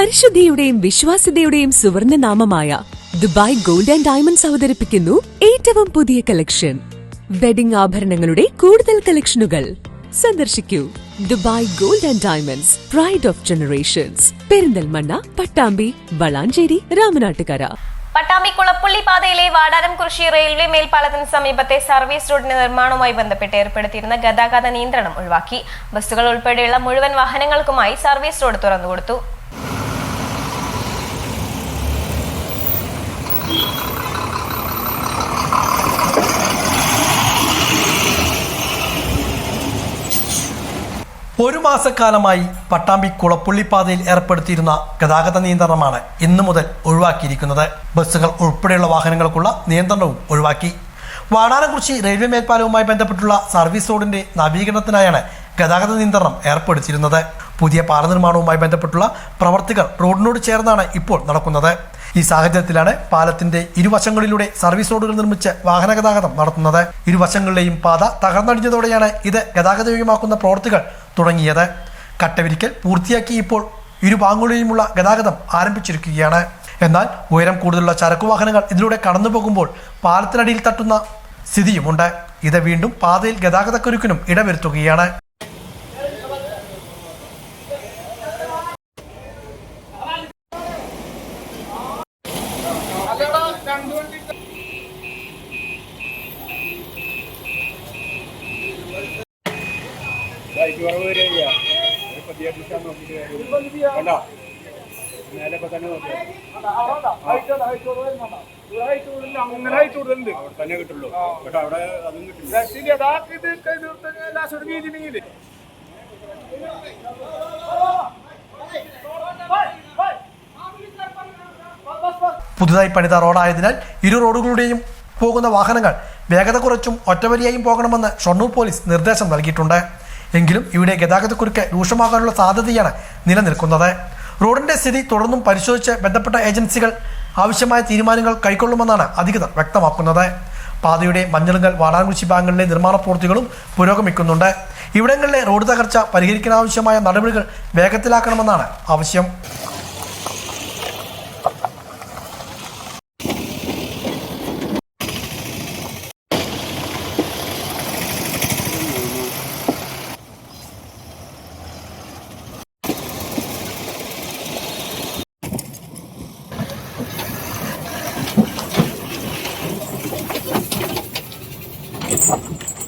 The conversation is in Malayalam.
പരിശുദ്ധിയുടെയും വിശ്വാസ്യതയുടെയും സുവർണ നാമമായ ദുബായ് ഗോൾഡ് ആൻഡ് ഡയമണ്ട്സ് അവതരിപ്പിക്കുന്നു ഏറ്റവും പുതിയ കളക്ഷൻ വെഡിംഗ് ആഭരണങ്ങളുടെ കൂടുതൽ കളക്ഷനുകൾ സന്ദർശിക്കൂ. Dubai gold and diamonds pride of generations Perinthalmanna Pattambi Valanchery Ramanattukara. Pattambi Kulappully പാതയിലെ വാടാനം കൃഷി റെയിൽവേ മേൽപ്പാലത്തിന് സമീപത്തെ സർവീസ് റോഡിന്റെ നിർമ്മാണവുമായി ബന്ധപ്പെട്ട് ഏർപ്പെടുത്തിയിരുന്ന ഗതാഗത നിയന്ത്രണം ഒഴിവാക്കി. ബസ്സുകൾ ഉൾപ്പെടെയുള്ള മുഴുവൻ വാഹനങ്ങൾക്കുമായി സർവീസ് റോഡ് തുറന്നുകൊടുത്തു. ഒരു മാസക്കാലമായി പട്ടാമ്പി കുളപ്പുള്ളിപ്പാതയിൽ ഏർപ്പെടുത്തിയിരുന്ന ഗതാഗത നിയന്ത്രണമാണ് ഇന്നു മുതൽ ഒഴിവാക്കിയിരിക്കുന്നത്. ബസ്സുകൾ ഉൾപ്പെടെയുള്ള വാഹനങ്ങൾക്കുള്ള നിയന്ത്രണവും ഒഴിവാക്കി. വാടാനക്കുറിച്ചി റെയിൽവേ മേൽപ്പാലവുമായി ബന്ധപ്പെട്ടുള്ള സർവീസ് റോഡിന്റെ നവീകരണത്തിനായാണ് ഗതാഗത നിയന്ത്രണം ഏർപ്പെടുത്തിയിരുന്നത്. പുതിയ പാല നിർമ്മാണവുമായി ബന്ധപ്പെട്ടുള്ള പ്രവർത്തികൾ റോഡിനോട് ചേർന്നാണ് ഇപ്പോൾ നടക്കുന്നത്. ഈ സാഹചര്യത്തിലാണ് പാലത്തിന്റെ ഇരുവശങ്ങളിലൂടെ സർവീസ് റോഡുകൾ നിർമ്മിച്ച് വാഹന ഗതാഗതം നടത്തുന്നത്. ഇരുവശങ്ങളിലെയും പാത തകർന്നടിഞ്ഞതോടെയാണ് ഇത് ഗതാഗതയോഗ്യമാക്കുന്ന പ്രവൃത്തികൾ തുടങ്ങിയത്. കട്ടവിരിക്കൽ പൂർത്തിയാക്കി ഇപ്പോൾ ഇരുഭാഗങ്ങളിലുമുള്ള ഗതാഗതം ആരംഭിച്ചിരിക്കുകയാണ്. എന്നാൽ ഉയരം കൂടുതലുള്ള ചരക്കു വാഹനങ്ങൾ ഇതിലൂടെ കടന്നു പോകുമ്പോൾ പാലത്തിനടിയിൽ തട്ടുന്ന സ്ഥിതിയുമുണ്ട്. ഇത് വീണ്ടും പാതയിൽ ഗതാഗതക്കുരുക്കിനും ഇടവരുത്തുകയാണ്. നോക്കിയാ അങ്ങനെ കിട്ടുള്ളൂ കേട്ടോ അവിടെ അതും കിട്ടില്ല അതാക്ക് ഇത് ലാസ്റ്റ് ഒരു വീതി നീങ്ങില്ലേ പുതുതായി പണിത റോഡായതിനാൽ ഇരു റോഡുകളുടെയും പോകുന്ന വാഹനങ്ങൾ വേഗത കുറച്ചും ഒറ്റവരിയായും പോകണമെന്ന് ഷൊർണൂർ പോലീസ് നിർദ്ദേശം നൽകിയിട്ടുണ്ട്. എങ്കിലും ഇവിടെ ഗതാഗതക്കുരുക്ക് രൂക്ഷമാകാനുള്ള സാധ്യതയാണ് നിലനിൽക്കുന്നത്. റോഡിന്റെ സ്ഥിതി തുടർന്നും പരിശോധിച്ച് ബന്ധപ്പെട്ട ഏജൻസികൾ ആവശ്യമായ തീരുമാനങ്ങൾ കൈക്കൊള്ളുമെന്നാണ് അധികൃതർ വ്യക്തമാക്കുന്നത്. പാതയുടെ മഞ്ഞളുങ്കൽ വാടാൻകുശി ഭാഗങ്ങളിലെ നിർമ്മാണ പ്രവൃത്തികളും പുരോഗമിക്കുന്നുണ്ട്. ഇവിടങ്ങളിലെ റോഡ് തകർച്ച പരിഹരിക്കാനാവശ്യമായ നടപടികൾ വേഗത്തിലാക്കണമെന്നാണ് ആവശ്യം. Bye.